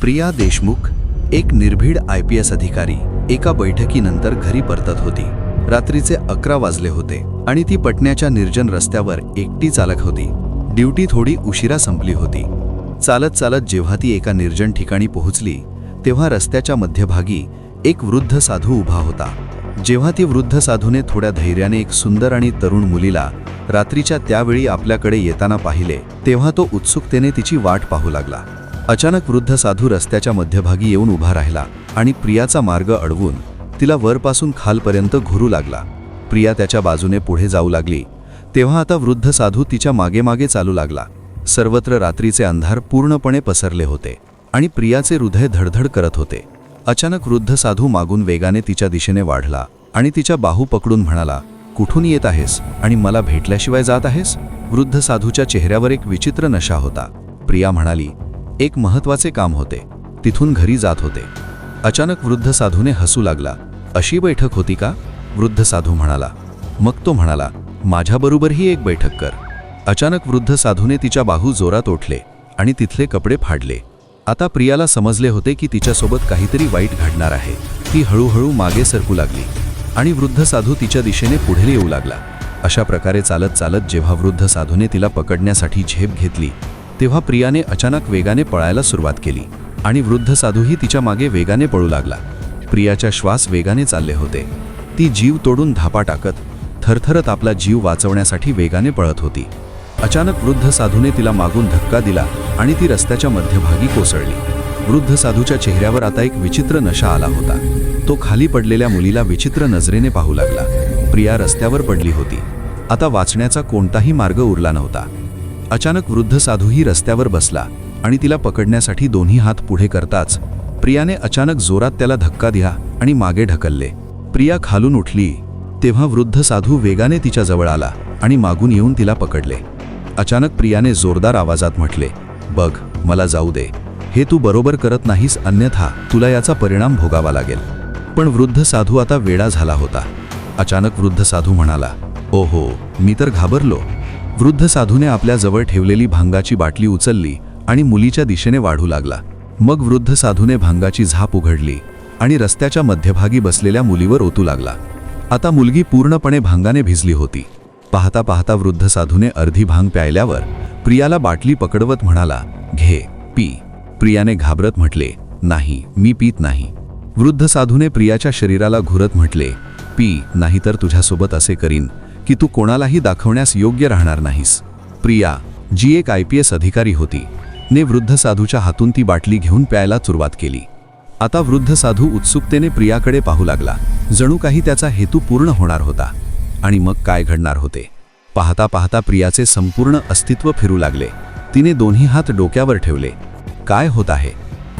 प्रिया देशमुख एक निर्भीड I P S अधिकारी एका बैठकीनंतर घरी परतत होती. रात्रीचे अकरा वाजले होते आणि ती पटण्याच्या निर्जन रस्त्यावर एकटी चालक होती. ड्युटी थोडी उशिरा संपली होती. चालत चालत जेव्हा ती एका निर्जन ठिकाणी पोहोचली तेव्हा रस्त्याच्या मध्यभागी एक वृद्ध साधू उभा होता. जेव्हा ती वृद्ध साधूने थोड्या धैर्याने एक सुंदर आणि तरुण मुलीला रात्रीच्या त्यावेळी आपल्याकडे येताना पाहिले तेव्हा तो उत्सुकतेने तिची वाट पाहू लागला. अचानक वृद्ध साधू रस्त्याच्या मध्यभागी येऊन उभा राहिला आणि प्रियाचा मार्ग अडवून तिला वरपासून खालपर्यंत घुरू लागला. प्रिया त्याच्या बाजूने पुढे जाऊ लागली. तेव्हा आता वृद्ध साधू तिच्यामागे मागे चालू लागला. सर्वत्र रात्रीचे अंधार पूर्णपणे पसरले होते आणि प्रियाचे हृदय धडधड करत होते. अचानक वृद्ध साधू मागून वेगाने तिच्या दिशेने वाढला आणि तिच्या बाहू पकडून म्हणाला कुठून येत आहेस आणि मला भेटल्याशिवाय जात आहेस? वृद्ध साधूच्या चेहऱ्यावर एक विचित्र नशा होता. प्रिया म्हणाली एक महत्त्वाचे काम होते. तिथून घरी जात होते. अचानक वृद्ध साधूने हसू लागला. अशी बैठक होती का? वृद्ध साधू म्हणाला. मग तो म्हणाला माझ्याबरोबरही एक बैठक कर. अचानक वृद्ध साधूने तिच्या बाहू जोरात ओठले आणि तिथले कपडे फाडले. आता प्रियाला समजले होते की तिच्यासोबत काहीतरी वाईट घडणार आहे. ती हळूहळू मागे सरकू लागली आणि वृद्ध साधू तिच्या दिशेने पुढे येऊ लागला. अशा प्रकारे चालत चालत जेव्हा वृद्ध साधूने तिला पकडण्यासाठी झेप घेतली तेव्हा प्रियाने अचानक वेगाने पळायला सुरुवात केली आणि वृद्ध साधूही तिच्यामागे वेगाने पळू लागला. प्रियाच्या श्वास वेगाने चालले होते. ती जीव तोडून धापा टाकत थरथरत आपला जीव वाचवण्यासाठी वेगाने पळत होती. अचानक वृद्ध साधूने तिला मागून धक्का दिला आणि ती रस्त्याच्या मध्यभागी कोसळली. वृद्ध साधूच्या चेहऱ्यावर आता एक विचित्र नशा आला होता. तो खाली पडलेल्या मुलीला विचित्र नजरेने पाहू लागला. प्रिया रस्त्यावर पडली होती. आता वाचण्याचा कोणताही मार्ग उरला नव्हता. अचानक वृद्ध साधूही रस्त्यावर बसला आणि तिला पकडण्यासाठी दोन्ही हात पुढे करताच प्रियाने अचानक जोरात त्याला धक्का दिला आणि मागे ढकलले. प्रिया खालून उठली. तेव्हा वृद्ध साधू वेगाने तिच्या जवळ आला आणि मागून येऊन तिला पकडले. अचानक प्रियाने जोरदार आवाजात म्हटले बघ मला जाऊ दे. हे तू बरोबर करत नाहीस अन्यथा तुला याचा परिणाम भोगावा लागेल. पण वृद्ध साधू आता वेडा झाला होता. अचानक वृद्ध साधू म्हणाला ओहो मी तर घाबरलो. वृद्ध साधूने आपल्या जवळ ठेवलेली भांगाची बाटली उचलली आणि मुलीच्या दिशेने वाढू लागला. मग वृद्ध साधूने भांगाची झाप उघडली आणि रस्त्याच्या मध्यभागी बसलेल्या मुलीवर ओतू लागला. आता मुलगी पूर्णपणे भांगाने भिजली होती. पाहता पाहता वृद्ध साधूने अर्धी भांग प्यायल्यावर प्रियाला बाटली पकडवत म्हणाला घे पी. प्रियाने घाबरत म्हटले नाही मी पीत नाही. वृद्ध साधूने प्रियाच्या शरीराला घुरत म्हटले पी नाहीतर तुझ्यासोबत असे करीन. की तू कोणालाही दाखवण्यास योग्य राहणार नाहीस. प्रिया जी एक आय पी एस अधिकारी होती ने वृद्ध साधूच्या हातून ती बाटली घेऊन प्यायला सुरुवात केली. आता वृद्ध साधू उत्सुकतेने प्रियाकडे पाहू लागला. जणू काही त्याचा हेतू पूर्ण होणार होता. आणि मग काय घडणार होते? पाहता पाहता प्रियाचे संपूर्ण अस्तित्व फिरू लागले. तिने दोन्ही हात डोक्यावर ठेवले. काय होत आहे?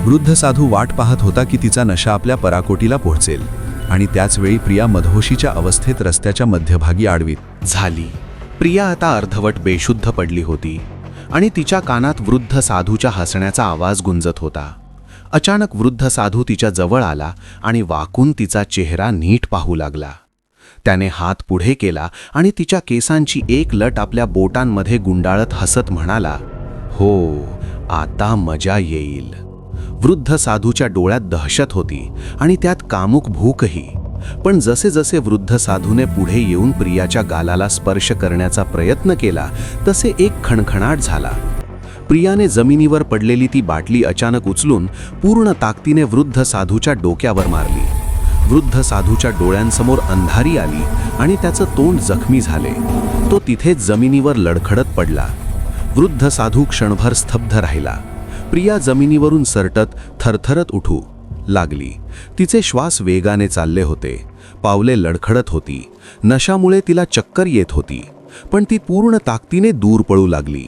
वृद्ध साधू वाट पाहत होता की तिचा नशा आपल्या पराकोटीला पोहोचेल. आणि त्याचवेळी प्रिया मधोशीच्या अवस्थेत रस्त्याच्या मध्यभागी आडवीत. झाली. प्रिया आता अर्धवट बेशुद्ध पडली होती आणि तिच्या कानात वृद्ध साधूच्या हसण्याचा आवाज गुंजत होता. अचानक वृद्ध साधू तिच्या जवळ आला आणि वाकून तिचा चेहरा नीट पाहू लागला. त्याने हात पुढे केला आणि तिच्या केसांची एक लट आपल्या बोटांमध्ये गुंडाळत हसत म्हणाला हो आता मजा येईल. वृद्ध साधूच्या डोळ्यात दहशत होती आणि त्यात कामुक भूकही. पण जसे जसे वृद्ध साधूने पुढे येऊन प्रियाच्या गालाला स्पर्श करण्याचा प्रयत्न केला तसे एक खणखणाट झाला. प्रियाने जमिनीवर पडलेली ती बाटली अचानक उचलून पूर्ण ताकदीने वृद्ध साधूच्या डोक्यावर मारली. वृद्ध साधूच्या डोळ्यांसमोर अंधारी आली आणि त्याचं तोंड जखमी झाले. तो तिथेच जमिनीवर लडखडत पडला. वृद्ध साधू क्षणभर स्तब्ध राहिला. प्रिया जमिनीवरून सरटत थरथरत उठू लागली. तिचे श्वास वेगाने चालले होते. पावले लडखडत होती. नशामुळे तिला चक्कर येत होती. पण ती पूर्ण ताकदीने दूर पळू लागली.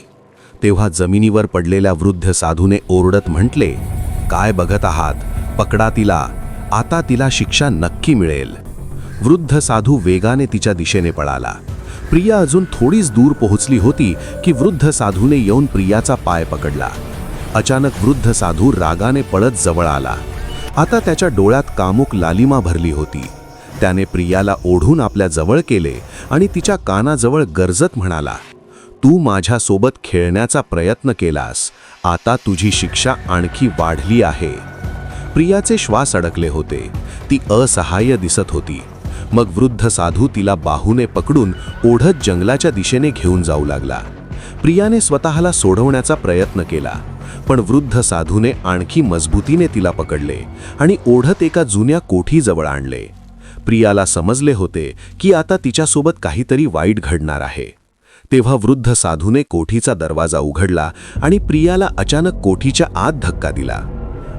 तेव्हा जमिनीवर पडलेल्या वृद्ध साधूने ओरडत म्हटले काय बघत आहात? पकडा तिला. आता तिला शिक्षा नक्की मिळेल. वृद्ध साधू वेगाने तिच्या दिशेने पळाला. प्रिया अजून थोडीच दूर पोहोचली होती की वृद्ध साधूने येऊन प्रियाचा पाय पकडला. अचानक वृद्ध साधू रागाने पळत जवळ आला. आता त्याच्या डोळ्यात कामुक लालिमा भरली होती. त्याने प्रियाला ओढून आपल्या जवळ केले आणि तिच्या कानाजवळ गरजत म्हणाला तू माझ्यासोबत खेळण्याचा प्रयत्न केलास. आता तुझी शिक्षा आणखी वाढली आहे. प्रियाचे श्वास अडकले होते. ती असहाय्य दिसत होती. मग वृद्ध साधू तिला बाहूने पकडून ओढत जंगलाच्या दिशेने घेऊन जाऊ लागला. प्रियाने स्वतःला सोडवण्याचा प्रयत्न केला. पण वृद्ध साधूने आणखी मजबूतीने तिला पकडले आणि ओढत एका जुन्या कोठीजवळ आणले. प्रियाला समजले होते की आता तिच्यासोबत काहीतरी वाईट घडणार आहे. तेव्हा वृद्ध साधूने कोठीचा दरवाजा उघडला आणि प्रियाला अचानक कोठीच्या आत धक्का दिला.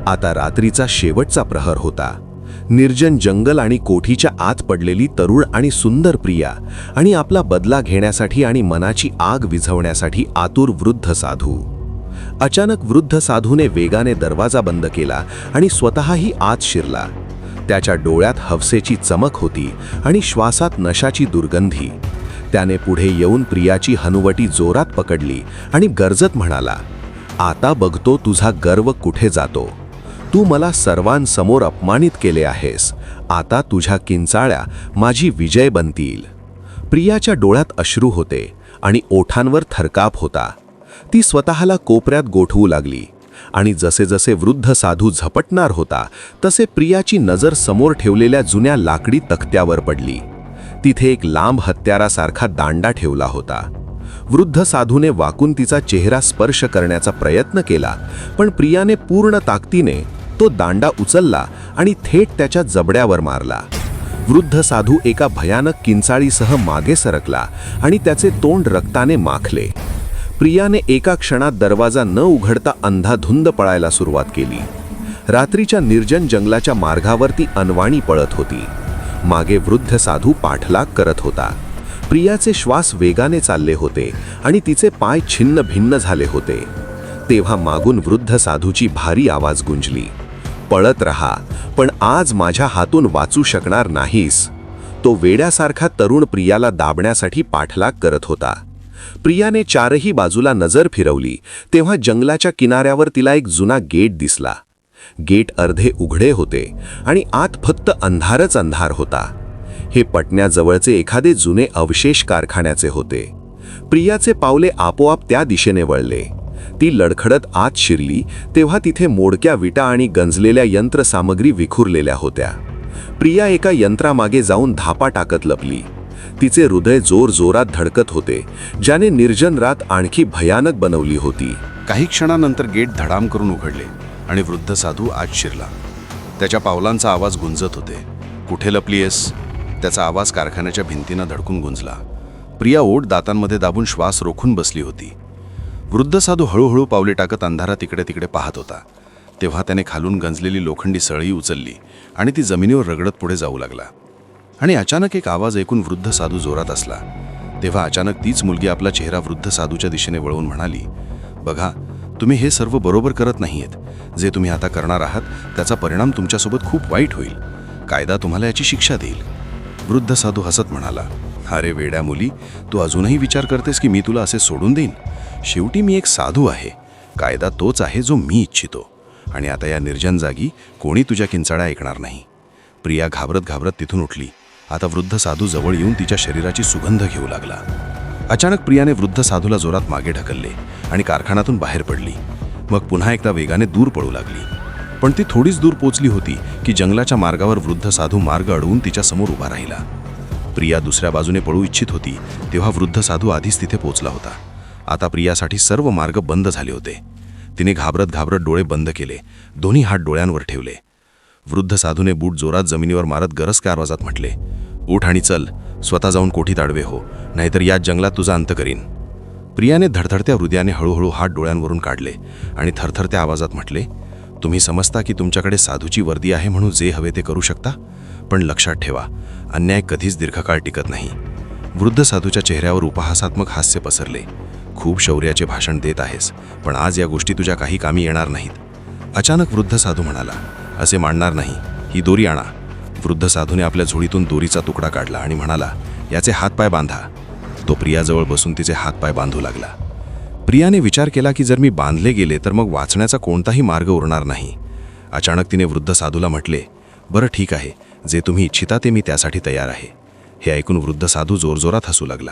आता रात्रीचा शेवटचा प्रहर होता. निर्जन जंगल आणि कोठीच्या आत पडलेली तरुण आणि सुंदर प्रिया आणि आपला बदला घेण्यासाठी आणि मनाची आग विझवण्यासाठी आतुर वृद्ध साधू. अचानक वृद्ध साधूने वेगाने दरवाजा बंद केला आणि स्वतःही आत शिरला. त्याच्या डोळ्यात हवसेची चमक होती आणि श्वासात नशाची दुर्गंधी. त्याने पुढे येऊन प्रियाची हनुवटी जोरात पकडली आणि गरजत म्हणाला आता बघतो तुझा गर्व कुठे जातो. तू मला सर्वांसमोर अपमानित केले आहेस. आता तुझ्या किंचाळ्या माझी विजय बनतील. प्रियाच्या डोळ्यात अश्रू होते आणि ओठांवर थरकाप होता. ती स्वतःला कोपऱ्यात गोठवू लागली. आणि जसे जसे वृद्ध साधू झपटणार होता तसे प्रियाची नजर समोर ठेवलेल्या जुन्या लाकडी तख्त्यावर पडली. तिथे एक लांब हत्यारासारखा दांडा ठेवला होता. वृद्ध साधूने वाकून तिचा चेहरा स्पर्श करण्याचा प्रयत्न केला पण प्रियाने पूर्ण ताकदीने तो दांडा उचलला आणि थेट त्याच्या जबड्यावर मारला. वृद्ध साधू एका भयानक किंचाळीसह मागे सरकला आणि त्याचे तोंड रक्ताने माखले. प्रियाने एका क्षणात दरवाजा न उघडता अंधाधुंद पळायला सुरुवात केली. रात्रीच्या निर्जन जंगलाच्या मार्गावर ती अनवाणी पळत होती. मागे वृद्ध साधू पाठलाग करत होता. प्रियाचे श्वास वेगाने चालले होते आणि तिचे पाय छिन्न भिन्न झाले होते. तेव्हा मागून वृद्ध साधूची भारी आवाज गुंजली. पळत रहा पण आज माझ्या हातून वाचू शकणार नाहीस. तो वेड्यासारखा तरुण प्रियाला दाबण्यासाठी पाठलाग करत होता. प्रियाने चारही बाजूला नजर फिरवली. तेव्हा जंगलाच्या किनाऱ्यावर तिला एक जुना गेट दिसला. गेट अर्धे उघडे होते आणि आत फक्त अंधारच अंधार होता. हे पटण्याजवळचे एखादे जुने अवशेष कारखान्याचे होते. प्रियाचे पावले आपोआप त्या दिशेने वळले. ती लडखडत आत शिरली तेव्हा तिथे मोडक्या विटा आणि गंजलेल्या यंत्रसामग्री विखुरलेल्या होत्या. प्रिया एका यंत्रामागे जाऊन धापा टाकत लपली. तिचे हृदय जोर जोरात धडकत होते ज्याने निर्जन रात आणखी भयानक बनवली होती. काही क्षणानंतर गेट धडाम करून उघडले आणि वृद्ध साधू आत शिरला. त्याच्या पावलांचा आवाज गुंजत होते. कुठे लपलीयस? त्याचा आवाज कारखान्याच्या भिंतीनं धडकून गुंजला. प्रिया ओढ दातांमध्ये दाबून श्वास रोखून बसली होती. वृद्ध साधू हळूहळू पावले टाकत अंधारात तिकडे तिकडे पाहत होता. तेव्हा त्याने खालून गंजलेली लोखंडी सळई उचलली आणि ती जमिनीवर रगडत पुढे जाऊ लागला. आणि अचानक एक आवाज ऐकून वृद्ध साधू जोरात असला. तेव्हा अचानक तीच मुलगी आपला चेहरा वृद्ध साधूच्या दिशेने वळवून म्हणाली बघा तुम्ही हे सर्व बरोबर करत नाहीयेत. जे तुम्ही आता करणार आहात त्याचा परिणाम तुमच्यासोबत खूप वाईट होईल. कायदा तुम्हाला याची शिक्षा देईल. वृद्ध साधू हसत म्हणाला अरे वेड्या मुली तू अजूनही विचार करतेस की मी तुला असे सोडून देईन? शेवटी मी एक साधू आहे. कायदा तोच आहे जो मी इच्छितो. आणि आता या निर्जन जागी कोणी तुझ्या किंचाळ्या ऐकणार नाही. प्रिया घाबरत घाबरत तिथून उठली. आता वृद्ध साधू जवळ येऊन तिच्या शरीराची सुगंध घेऊ लागला. अचानक प्रियाने वृद्ध साधूला जोरात मागे ढकलले आणि कारखान्यातून बाहेर पडली. मग पुन्हा एकदा वेगाने दूर पळू लागली. पण ती थोडीच दूर पोचली होती की जंगलाच्या मार्गावर वृद्ध साधू मार्ग अडवून तिच्या समोर उभा राहिला. प्रिया दुसऱ्या बाजूने पळू इच्छित होती तेव्हा वृद्ध साधू आधीच तिथे पोचला होता. आता प्रियासाठी सर्व मार्ग बंद झाले होते. तिने घाबरत घाबरत डोळे बंद केले. दोन्ही हात डोळ्यांवर ठेवले. वृद्ध साधूने बूट जोरात जमिनीवर मारत गरज आवाजात म्हटले. उठ आणि चल स्वतः जाऊन कोठीत आडवे हो नाहीतर या जंगलात तुझा अंत करीन. प्रियाने धडधडत्या हृदयाने हळूहळू हात डोळ्यांवरून काढले आणि थरथरत्या आवाजात म्हटले तुम्ही समजता की तुमच्याकडे साधूची वर्दी आहे म्हणून जे हवे ते करू शकता? पण लक्षात ठेवा अन्याय कधीच दीर्घकाळ टिकत नाही. वृद्ध साधूच्या चेहऱ्यावर उपहासात्मक हास्य पसरले. खूप शौर्याचे भाषण देत आहेस पण आज या गोष्टी तुझ्या काही कामी येणार नाहीत. अचानक वृद्ध साधू म्हणाला असे मांडणार नाही. ही दोरी आणा. वृद्ध साधूने आपल्या झोळीतून दोरीचा तुकडा काढला आणि म्हणाला याचे हातपाय बांधा. तो प्रियाजवळ बसून तिचे हातपाय बांधू लागला. प्रियाने विचार केला की जर मी बांधले गेले तर मग वाचण्याचा कोणताही मार्ग उरणार नाही. अचानक तिने वृद्ध साधूला म्हटले बरं ठीक आहे जे तुम्ही इच्छिता ते मी त्यासाठी तयार आहे. हे ऐकून वृद्ध साधू जोरजोरात हसू लागला.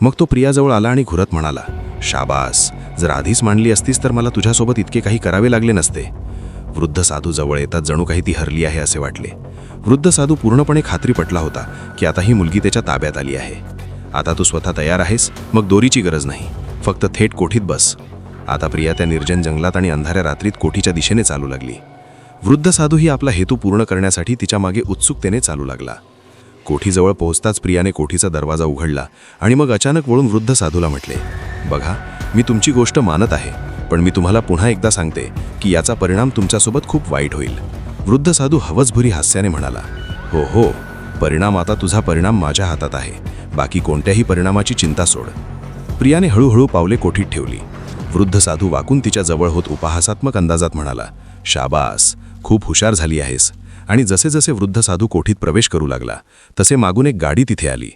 मग तो प्रियाजवळ आला आणि घुरत म्हणाला शाबास जर आधीच मांडली असतीस तर मला तुझ्यासोबत इतके काही करावे लागले नसते. वृद्ध साधू जवळ येतात जणू काही ती हरली आहे असे वाटले. वृद्ध साधू पूर्णपणे खात्री पटला होता की आता ही मुलगी त्याच्या ताब्यात आली आहे. आता तू स्वतः तयार आहेस मग दोरीची गरज नाही. फक्त थेट कोठीत बस. आता प्रिया त्या निर्जन जंगलात आणि अंधाऱ्या रात्रीत कोठीच्या दिशेने चालू लागली. वृद्ध साधूही आपला हेतू पूर्ण करण्यासाठी तिच्यामागे उत्सुकतेने चालू लागला. कोठीजवळ पोहोचताच प्रियाने कोठीचा दरवाजा उघडला आणि मग अचानक वळून वृद्ध साधूला म्हटले बघा मी तुमची गोष्ट मानत आहे. पण मी तुम्हाला पुन्हा एकदा सांगते की याचा परिणाम तुमच्यासोबत खूप वाईट होईल. वृद्ध साधू हवसभुरी हास्याने म्हणाला हो हो परिणाम आता तुझा परिणाम माझ्या हातात आहे. बाकी कोणत्याही परिणामाची चिंता सोड. प्रियाने हळूहळू पावले कोठीत ठेवली. वृद्ध साधू वाकून तिच्या जवळ होत उपहासात्मक अंदाजात म्हणाला शाबास खूप हुशार झाली आहेस. आणि जसे जसे वृद्ध साधू कोठीत प्रवेश करू लागला तसे मागून एक गाडी तिथे आली.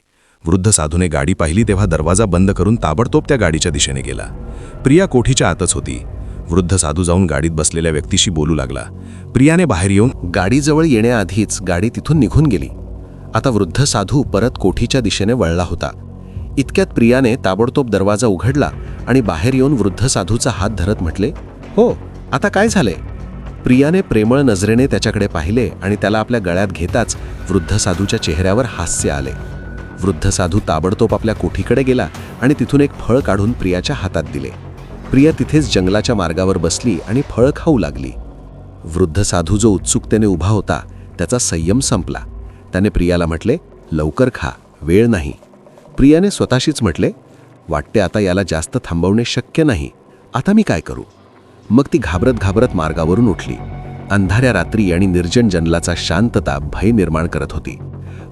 वृद्ध साधूने गाडी पाहिली तेव्हा दरवाजा बंद करून ताबडतोब त्या गाडीच्या दिशेने गेला. प्रिया कोठीच्या आतच होती. वृद्ध साधू जाऊन गाडीत बसलेल्या व्यक्तीशी बोलू लागला. प्रियाने बाहेर येऊन गाडीजवळ येण्याआधीच गाडी तिथून निघून गेली. आता वृद्ध साधू परत कोठीच्या दिशेने वळला होता. इतक्यात प्रियाने ताबडतोब दरवाजा उघडला आणि बाहेर येऊन वृद्ध साधूचा हात धरत म्हटले हो आता काय झाले? प्रियाने प्रेमळ नजरेने त्याच्याकडे पाहिले आणि त्याला आपल्या गळ्यात घेताच वृद्ध साधूच्या चेहऱ्यावर हास्य आले. वृद्ध साधू ताबडतोब आपल्या कोठीकडे गेला आणि तिथून एक फळ काढून प्रियाच्या हातात दिले. प्रिया तिथेच जंगलाच्या मार्गावर बसली आणि फळ खाऊ लागली. वृद्ध साधू जो उत्सुकतेने उभा होता त्याचा संयम संपला. त्याने प्रियाला म्हटले लवकर खा वेळ नाही. प्रियाने स्वतःशीच म्हटले वाटते आता याला जास्त थांबवणे शक्य नाही. आता मी काय करू? मग ती घाबरत घाबरत मार्गावरून उठली. अंधाऱ्या रात्री आणि निर्जन जंगलाचा शांतता भय निर्माण करत होती.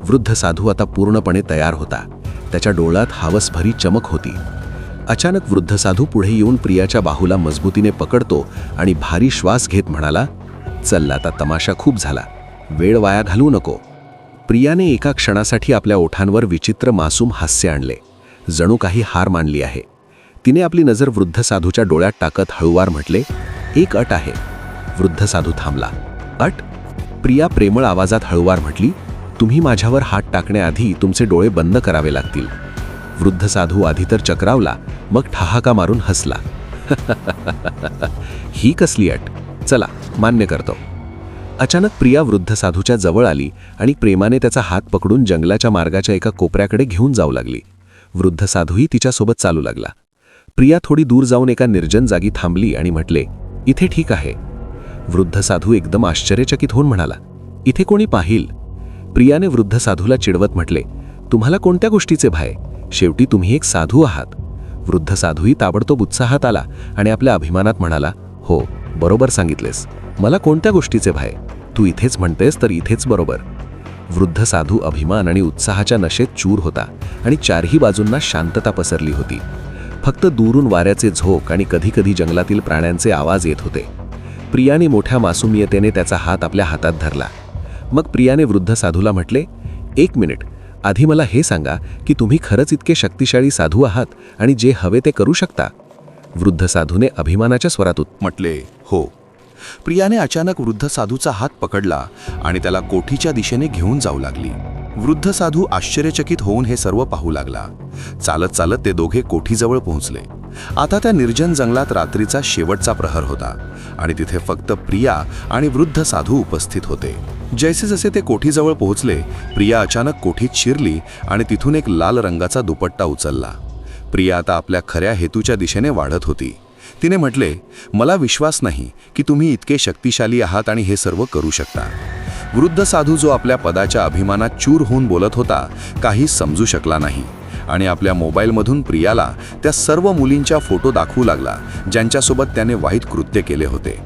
वृद्ध साधू आता पूर्णपणे तयार होता. त्याच्या डोळ्यात हावसभरी चमक होती. अचानक वृद्ध साधू पुढे येऊन प्रियाच्या बाहूला मजबूतीने पकडतो आणि भारी श्वास घेत म्हणाला चल आता तमाशा खूप झाला. वेळ वाया घालू नको. प्रियाने एका क्षणासाठी आपल्या ओठांवर विचित्र मासूम हास्य आणले. जणू काही हार मानली आहे. तिने आपली नजर वृद्ध साधूच्या डोळ्यात टाकत हळुवार म्हटले एक अट आहे. वृद्ध साधू थांबला. अट? प्रिया प्रेमळ आवाजात हळुवार म्हटली तुम्ही माझ्यावर हात टाकण्याआधी तुमचे डोळे बंद करावे लागतील. वृद्ध साधू आधी तर चक्रावला मग ठहाका मारून हसला. ही कसली अट? चला मान्य करतो. अचानक प्रिया वृद्ध साधूच्या जवळ आली आणि प्रेमाने त्याचा हात पकडून जंगलाच्या मार्गाच्या एका कोपऱ्याकडे घेऊन जाऊ लागली. वृद्ध साधूही तिच्यासोबत चालू लागला. प्रिया थोडी दूर जाऊन एका निर्जन जागी थांबली आणि म्हटले इथे ठीक आहे. वृद्ध साधू एकदम आश्चर्यचकित होऊन म्हणाला इथे कोणी पाहिल? प्रियाने वृद्ध साधूला चिडवत म्हटले तुम्हाला कोणत्या गोष्टीचे भाय? शेवटी तुम्ही एक साधू आहात. वृद्ध साधूही ताबडतोब उत्साहात आला आणि आपल्या अभिमानात म्हणाला हो बरोबर सांगितलेस. मला कोणत्या गोष्टीचे भाय? तू इथेच म्हणतेस तर इथेच बरोबर. वृद्ध साधू अभिमान आणि उत्साहाच्या नशेत चूर होता आणि चारही बाजूंना शांतता पसरली होती. फक्त दूरून वाऱ्याचे झोक आणि कधीकधी जंगलातील प्राण्यांचे आवाज येत होते. प्रियाने मोठ्या मासूमियतेने त्याचा हात आपल्या हातात धरला. मग प्रियाने वृद्ध साधूला म्हटले एक मिनिट. आधी मला हे सांगा की तुम्ही खरंच इतके शक्तिशाळी साधू आहात आणि जे हवे ते करू शकता? वृद्ध साधूने अभिमानाच्या स्वरात म्हटले हो. प्रियाने अचानक वृद्ध साधूचा हात पकडला आणि त्याला कोठीच्या दिशेने घेऊन जाऊ लागली. वृद्ध साधू आश्चर्यचकित होऊन हे सर्व पाहू लागला. चालत चालत ते दोघे कोठीजवळ पोहोचले. आता त्या निर्जन जंगलात रात्रीचा शेवटचा प्रहर होता आणि तिथे फक्त प्रिया आणि वृद्ध साधू उपस्थित होते. जैसे जसे ते कोठीजवळ पोहोचले प्रिया अचानक कोठीत शिरली आणि तिथून एक लाल रंगाचा दुपट्टा उचलला. प्रिया आता आपल्या खऱ्या हेतूच्या दिशेने वाढत होती. तिने म्हटले मला विश्वास नाही की तुम्ही इतके शक्तिशाली आहात आणि हे सर्व करू शकता. वृद्ध साधू जो आपल्या पदाच्या अभिमानात चूर होऊन बोलत होता काही समजू शकला नाही. आणि आपल्या मोबाईलमधून प्रियाला त्या सर्व मुलींच्या फोटो दाखवू लागला ज्यांच्यासोबत त्याने वाईट कृत्य केले होते.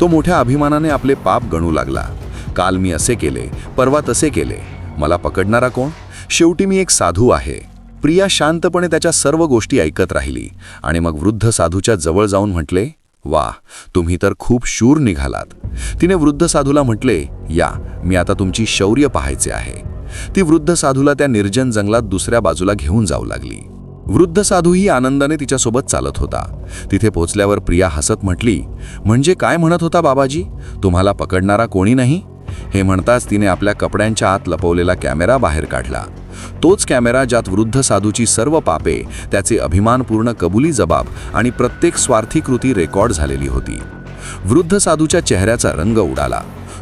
तो मोठ्या अभिमानाने आपले पाप गणू लागला. काल मी असे केले परवा तसे केले. मला पकडणारा कोण? शेवटी मी एक साधू आहे. प्रिया शांतपणे त्याच्या सर्व गोष्टी ऐकत राहिली आणि मग वृद्ध साधूच्या जवळ जाऊन म्हटले वा तुम्ही तर खूप शूर निघालात. तिने वृद्ध साधूला म्हटले या मी आता तुमची शौर्य पाहायचे आहे. ती वृद्ध साधूला त्या निर्जन जंगलात दुसऱ्या बाजूला घेऊन जाऊ लागली. वृद्ध साधूही आनंदाने तिच्यासोबत चालत होता. तिथे पोचल्यावर प्रिया हसत म्हटली म्हणजे काय म्हणत होता बाबाजी? तुम्हाला पकडणारा कोणी नाही? हे म्हणताच तिने आपल्या कपड्यांच्या आत लपवलेला कॅमेरा बाहेर काढला. तोच कॅमेरा ज्यात वृद्ध साधूची सर्व पापे त्याचे अभिमानपूर्ण कबुली जबाब आणि प्रत्येक स्वार्थी कृती रेकॉर्ड झालेली होती. वृद्ध साधूच्या चेहऱ्याचा रंग उडाला.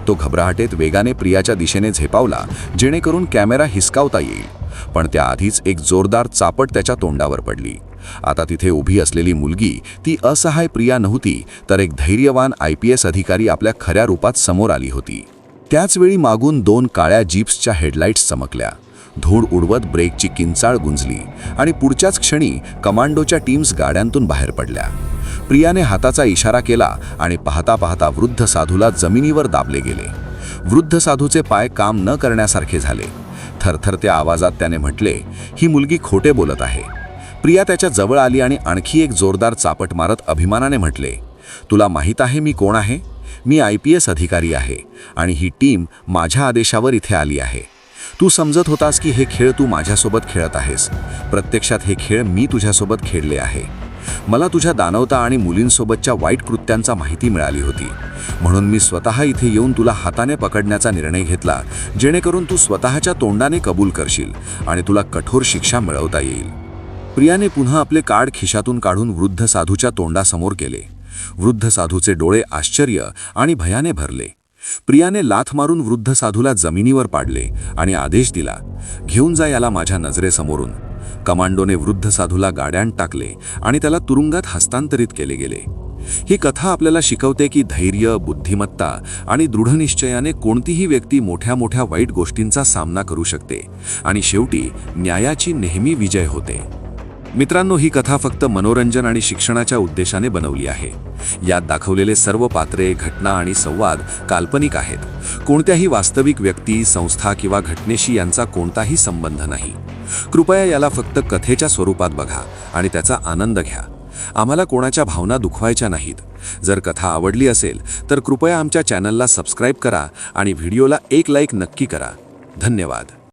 तो घबराहटेत वेगाने प्रियाच्या दिशेने झेपावला जेणेकरून कॅमेरा हिसकावता येईल. पण त्याआधीच एक जोरदार चापट त्याच्या तोंडावर पडली. आता तिथे उभी असलेली मुलगी ती असहाय प्रिया नव्हती तर एक धैर्यवान आय पी एस अधिकारी आपल्या खऱ्या रूपात समोर आली होती. त्याचवेळी मागून दोन काळ्या जीप्सच्या हेडलाईट्स चमकल्या. धूळ उडवत ब्रेकची किंचाळ गुंजली आणि पुढच्याच क्षणी कमांडोच्या टीम्स गाड्यांतून बाहेर पडल्या. प्रियाने हाताचा इशारा केला आणि पाहता पाहता वृद्ध साधूला जमिनीवर दाबले गेले. वृद्ध साधूचे पाय काम न करण्यासारखे झाले. थरथरत्या आवाजात त्याने म्हटले ही मुलगी खोटे बोलत आहे. प्रिया त्याच्याजवळ आली आणि आणखी एक जोरदार चापट मारत अभिमानाने म्हटले तुला माहीत आहे मी कोण आहे? मी आय पी एस अधिकारी आहे आणि ही टीम माझ्या आदेशावर इथे आली आहे. तू समजत होतास की हे खेळ तू माझ्यासोबत खेळत आहेस. प्रत्यक्षात हे खेळ मी तुझ्यासोबत खेळले आहे. मला तुझ्या दानवता आणि मुलींसोबतच्या वाईट कृत्यांचा माहिती मिळाली होती. म्हणून मी स्वतः इथे येऊन तुला हाताने पकडण्याचा निर्णय घेतला जेणेकरून तू स्वतःच्या तोंडाने कबूल करशील आणि तुला कठोर शिक्षा मिळवता येईल. प्रियाने पुन्हा आपले कार्ड खिशातून काढून वृद्ध साधूच्या तोंडासमोर केले. वृद्ध साधूचे डोळे आश्चर्य आणि भयाने भरले. प्रियाने लाथ मारून वृद्ध साधूला जमिनीवर पाडले आणि आदेश दिला घेऊन जा याला माझ्या नजरेसमोरून. कमांडोने वृद्ध साधूला गाड्यांत टाकले आणि त्याला तुरुंगात हस्तांतरित केले गेले. ही कथा आपल्याला शिकवते की धैर्य बुद्धिमत्ता आणि दृढनिश्चयाने कोणतीही व्यक्ती मोठ्या मोठ्या वाईट गोष्टींचा सामना करू शकते आणि शेवटी न्यायाची नेहमी विजय होते. मित्रांनो ही कथा फक्त मनोरंजन आणि शिक्षणाच्या उद्देशाने बनवली आहे. यात दाखवलेले सर्व पात्रे घटना आणि संवाद काल्पनिक आहेत. कोणत्याही वास्तविक व्यक्ती संस्था किंवा घटनेशी यांचा कोणताही संबंध नाही. कृपया याला फक्त कथेच्या स्वरूपात बघा आणि त्याचा आनंद घ्या. आम्हाला कोणाच्या भावना दुखवायच्या नाहीत. जर कथा आवडली असेल तर कृपया आमच्या चॅनलला सबस्क्राईब करा आणि व्हिडिओला एक लाईक नक्की करा. धन्यवाद.